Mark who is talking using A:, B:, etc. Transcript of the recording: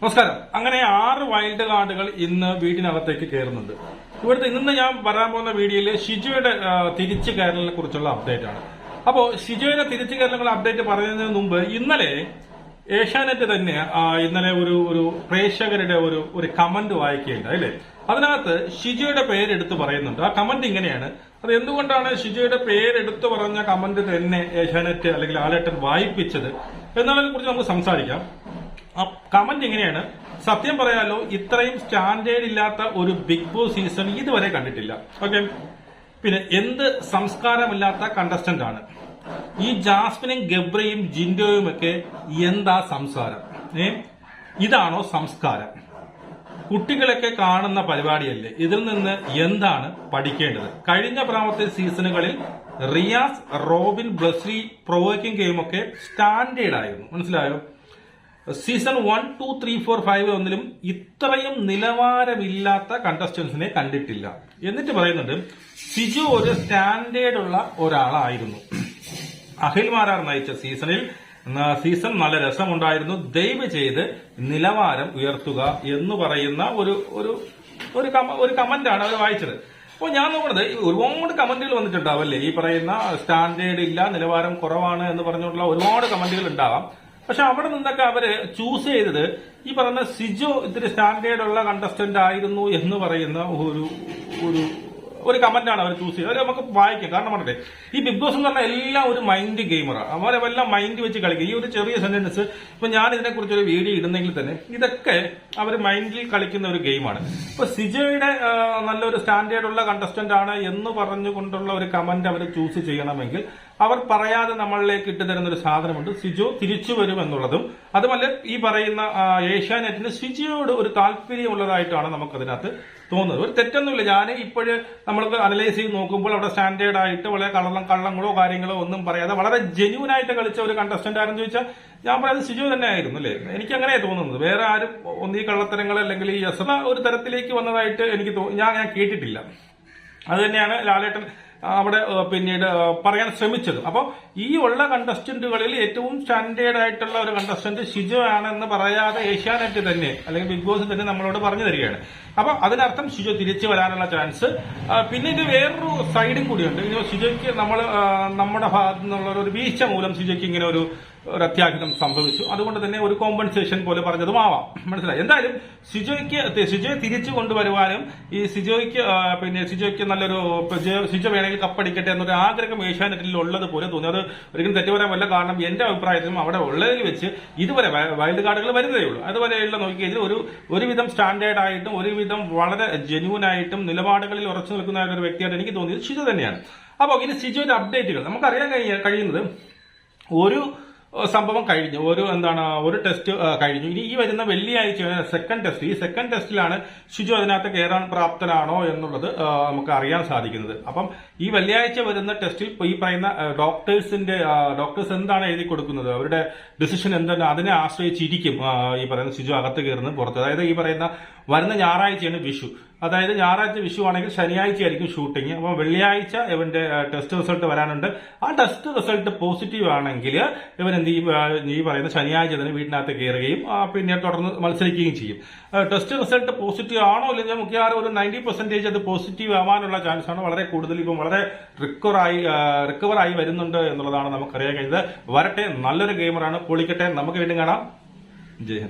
A: നമസ്കാരം. അങ്ങനെ ആറ് വൈൽഡ് കാർഡുകൾ ഇന്ന് വീടിനകത്തേക്ക് കയറുന്നുണ്ട്. ഇവിടുത്തെ ഇന്ന് ഞാൻ വരാൻ പോകുന്ന വീഡിയോയിൽ ഷിജുയുടെ തിരിച്ചു കയറലിനെ കുറിച്ചുള്ള അപ്ഡേറ്റ് ആണ്. അപ്പോൾ ഷിജുയുടെ തിരിച്ചു കയറലുള്ള അപ്ഡേറ്റ് പറയുന്നതിന് മുമ്പ് ഇന്നലെ ഏഷ്യാനെറ്റ് തന്നെ ഇന്നലെ ഒരു ഒരു പ്രേക്ഷകരുടെ ഒരു ഒരു കമന്റ് വായിക്കുകയുണ്ടായി അല്ലേ? അതിനകത്ത് ഷിജുയുടെ പേരെടുത്ത് പറയുന്നുണ്ട്. ആ കമന്റ് ഇങ്ങനെയാണ്. അത് എന്തുകൊണ്ടാണ് ഷിജുയുടെ പേരെടുത്ത് പറഞ്ഞ കമന്റ് തന്നെ ഏഷ്യാനെറ്റ് അല്ലെങ്കിൽ ആലേട്ടൻ വായിപ്പിച്ചത്? എന്നുള്ളതിനെ കുറിച്ച് നമുക്ക് സംസാരിക്കാം. കമന്റ് എങ്ങനെയാണ്? സത്യം പറയാലോ ഇത്രയും സ്റ്റാൻഡേർഡ് ഇല്ലാത്ത ഒരു ബിഗ് ബോസ് സീസൺ ഇതുവരെ കണ്ടിട്ടില്ല. ഓക്കെ പിന്നെ എന്ത് സംസ്കാരമില്ലാത്ത കണ്ടസ്റ്റന്റ് ആണ്? ഈ ജാസ്മിനും ഗബ്രയും ജിൻഡോയും ഒക്കെ എന്താ സംസാരം? ഏ? ഇതാണോ സംസ്കാരം? കുട്ടികളൊക്കെ കാണുന്ന പരിപാടിയല്ലേ? ഇതിൽ നിന്ന് എന്താണ് പഠിക്കേണ്ടത്? കഴിഞ്ഞ പ്രാവത്തെ സീസണുകളിൽ റിയാസ് റോബിൻ ബ്ലസ്ലി പ്രൊവോക്കിംഗ് ഗെയിമൊക്കെ സ്റ്റാൻഡേർഡ് ആയിരുന്നു. മനസ്സിലായോ? Season one two three four five ഒന്നിലും ഇത്രയും നിലവാരമില്ലാത്ത കണ്ടസ്റ്റൻസിനെ കണ്ടിട്ടില്ല. എന്നിട്ട് പറയുന്നുണ്ട് സിജു ഒരു സ്റ്റാൻഡേർഡ് ഉള്ള ഒരാളായിരുന്നു. അഖിൽ മാരാർ നയിച്ച സീസണിൽ സീസൺ നല്ല രസമുണ്ടായിരുന്നു. ദയവ് ചെയ്ത് നിലവാരം ഉയർത്തുക എന്ന് പറയുന്ന ഒരു ഒരു ഒരു കമ- ഒരു കമന്റ് ആണ് അവർ വായിച്ചത്. അപ്പോൾ ഞാൻ നോക്കണത് ഒരുപാട് കമന്റുകൾ വന്നിട്ടുണ്ടാവല്ലേ ഈ പറയുന്ന സ്റ്റാൻഡേർഡ് ഇല്ല നിലവാരം കുറവാണ് എന്ന് പറഞ്ഞുകൊണ്ടുള്ള ഒരുപാട് കമന്റുകൾ ഉണ്ടാവാം. പക്ഷെ അവിടെ നിന്നൊക്കെ അവർ ചൂസ് ചെയ്തത് ഈ പറഞ്ഞ സിജോ ഇത്തിരി സ്റ്റാൻഡേർഡ് ഉള്ള കണ്ടസ്റ്റന്റ് ആയിരുന്നു എന്ന് പറയുന്ന ഒരു ഒരു ഒരു കമന്റാണ് അവർ ചൂസ് ചെയ്തത്. അത് നമുക്ക് വായിക്കാം. കാരണം പറഞ്ഞത് ഈ ബിഗ് ബോസ് എന്ന് പറഞ്ഞാൽ എല്ലാം ഒരു മൈൻഡ് ഗെയിമറാണ് അവരെ എല്ലാം മൈൻഡ് വെച്ച് കളിക്കും. ഈ ഒരു ചെറിയ സെന്റൻസ് ഇപ്പൊ ഞാൻ ഇതിനെക്കുറിച്ച് ഒരു വീഡിയോ ഇടുന്നെങ്കിൽ തന്നെ ഇതൊക്കെ അവർ മൈൻഡിൽ കളിക്കുന്ന ഒരു ഗെയിമാണ് ഇപ്പൊ സിജോയുടെ നല്ലൊരു സ്റ്റാൻഡേർഡ് ഉള്ള കണ്ടസ്റ്റന്റ് ആണ് എന്ന് പറഞ്ഞുകൊണ്ടുള്ള ഒരു കമന്റ് അവർ ചൂസ് ചെയ്യണമെങ്കിൽ അവർ പറയാതെ നമ്മളിലേക്ക് ഇട്ട് തരുന്ന ഒരു സാധനമുണ്ട്. സിജു തിരിച്ചു വരും എന്നുള്ളതും അതുമല്ല ഈ പറയുന്ന ഏഷ്യാനെറ്റിന് സിജിയോട് ഒരു താല്പര്യമുള്ളതായിട്ടാണ് നമുക്കതിനകത്ത് തോന്നുന്നത്. ഒരു തെറ്റൊന്നുമില്ല. ഞാൻ ഇപ്പോഴ് നമ്മൾക്ക് അനലൈസ് ചെയ്ത് നോക്കുമ്പോൾ അവിടെ സ്റ്റാൻഡേർഡ് ആയിട്ട് വളരെ കള്ളം കള്ളങ്ങളോ കാര്യങ്ങളോ ഒന്നും പറയാതെ വളരെ ജെന്യൂൻ ആയിട്ട് കളിച്ച ഒരു കണ്ടസ്റ്റന്റ് ആരെന്ന് ചോദിച്ചാൽ ഞാൻ പറയുന്നത് സിജു തന്നെ ആയിരുന്നു അല്ലേ? എനിക്ക് അങ്ങനെയാണ് തോന്നുന്നത്. വേറെ ആരും ഒന്നീ കള്ളത്തരങ്ങൾ അല്ലെങ്കിൽ ഈ എസ് ഒരു തരത്തിലേക്ക് വന്നതായിട്ട് എനിക്ക് ഞാൻ ഞാൻ കേട്ടിട്ടില്ല. അത് തന്നെയാണ് ലാലേട്ടൻ അവിടെ പിന്നീട് പറയാൻ ശ്രമിച്ചത്. അപ്പോൾ ഈ ഉള്ള കണ്ടസ്റ്റന്റുകളിൽ ഏറ്റവും സ്റ്റാൻഡേർഡ് ആയിട്ടുള്ള ഒരു കണ്ടസ്റ്റന്റ് ഷിജു ആണെന്ന് പറയാതെ ഏഷ്യാനെറ്റ് തന്നെ അല്ലെങ്കിൽ ബിഗ് ബോസ് തന്നെ നമ്മളോട് പറഞ്ഞു തരികയാണ്. അപ്പൊ അതിനർത്ഥം ഷിജു തിരിച്ചു വരാനുള്ള ചാൻസ്. പിന്നെ ഇത് വേറൊരു സൈഡും കൂടിയുണ്ട്. ഇനി ഷിജോയ്ക്ക് നമ്മൾ നമ്മുടെ ഭാഗത്തു നിന്നുള്ള ഒരു വീഴ്ച മൂലം ഷിജോയ്ക്ക് ഇങ്ങനെ ഒരു ഒരു അത്യാഹിതം സംഭവിച്ചു. അതുകൊണ്ട് തന്നെ ഒരു കോമ്പൻസേഷൻ പോലെ പറഞ്ഞതും ആവാം. മനസ്സിലായി? എന്തായാലും സിജോയ്ക്ക് സിജോയെ തിരിച്ചു കൊണ്ടുവരുവാനും ഈ സിജോയ്ക്ക് പിന്നെ സിജോയ്ക്ക് നല്ലൊരു സിജോ വേണമെങ്കിൽ കപ്പടിക്കട്ടെ എന്നൊരു ആഗ്രഹം ഏഷ്യാനെറ്റിൽ ഉള്ളത് പോലെ തോന്നി. അത് ഒരിക്കലും തെറ്റുവരാൻ വല്ല കാരണം എന്റെ അഭിപ്രായത്തിലും അവിടെ ഉള്ളതിൽ വെച്ച് ഇതുവരെ വൈൽഡ് കാർഡുകൾ വരുന്നതേ ഉള്ളൂ. അതുവരെയുള്ള നോക്കിയതിൽ ഒരു ഒരുവിധം സ്റ്റാൻഡേർഡ് ആയിട്ടും ഒരുവിധം വളരെ ജെന്യൂൻ ആയിട്ടും നിലപാടുകളിൽ ഉറച്ചു നിൽക്കുന്ന ഒരു വ്യക്തിയായിട്ട് എനിക്ക് തോന്നിയത് സിജോ തന്നെയാണ്. അപ്പോൾ ഇനി സിജോയുടെ അപ്ഡേറ്റുകൾ. നമുക്കറിയാൻ കഴിയുന്നത് ഒരു സംഭവം കഴിഞ്ഞു. ഒരു എന്താണ് ഒരു ടെസ്റ്റ് കഴിഞ്ഞു. ഇനി ഈ വരുന്ന വെള്ളിയാഴ്ച സെക്കൻഡ് ടെസ്റ്റ് ഈ സെക്കൻഡ് ടെസ്റ്റിലാണ് ഷിജു അതിനകത്ത് കയറാൻ പ്രാപ്തനാണോ എന്നുള്ളത് നമുക്ക് അറിയാൻ സാധിക്കുന്നത്. അപ്പം ഈ വെള്ളിയാഴ്ച വരുന്ന ടെസ്റ്റിൽ ഈ പറയുന്ന ഡോക്ടേഴ്സിന്റെ ഡോക്ടേഴ്സ് എന്താണ് എഴുതി കൊടുക്കുന്നത്? അവരുടെ ഡിസിഷൻ എന്താണ്? അതിനെ ആശ്രയിച്ചിരിക്കും ഈ പറയുന്ന ഷിജു അകത്ത് കയറുന്നത് പുറത്ത്. അതായത് ഈ പറയുന്ന വരുന്ന ഞായറാഴ്ചയാണ് വിഷു. അതായത് ഞായറാഴ്ച വിഷു ആണെങ്കിൽ ശനിയാഴ്ച ആയിരിക്കും ഷൂട്ടിംഗ് അപ്പോൾ വെള്ളിയാഴ്ച ഇവന്റെ ടെസ്റ്റ് റിസൾട്ട് വരാനുണ്ട്. ആ ടെസ്റ്റ് റിസൾട്ട് പോസിറ്റീവ് ആണെങ്കിൽ ഇവൻ എന്ത് ചെയ്യും ഈ പറയുന്ന ശനിയാഴ്ച തന്നെ വീട്ടിനകത്ത് കയറുകയും പിന്നെ തുടർന്ന് മത്സരിക്കുകയും ചെയ്യും. ടെസ്റ്റ് റിസൾട്ട് പോസിറ്റീവ് ആണോ ഇല്ലെങ്കിൽ മിക്കവാറും ഒരു നയന്റി പെർസെന്റേജ് അത് പോസിറ്റീവ് ആവാനുള്ള ചാൻസ് ആണ്. വളരെ കൂടുതൽ ഇപ്പം വളരെ റിക്കവറായി റിക്കവറായി വരുന്നുണ്ട് എന്നുള്ളതാണ് നമുക്കറിയാൻ കഴിഞ്ഞത്. വരട്ടെ നല്ലൊരു ഗെയിമറാണ് പൊളിക്കട്ടെ നമുക്ക് വീണ്ടും കാണാം. ജയ്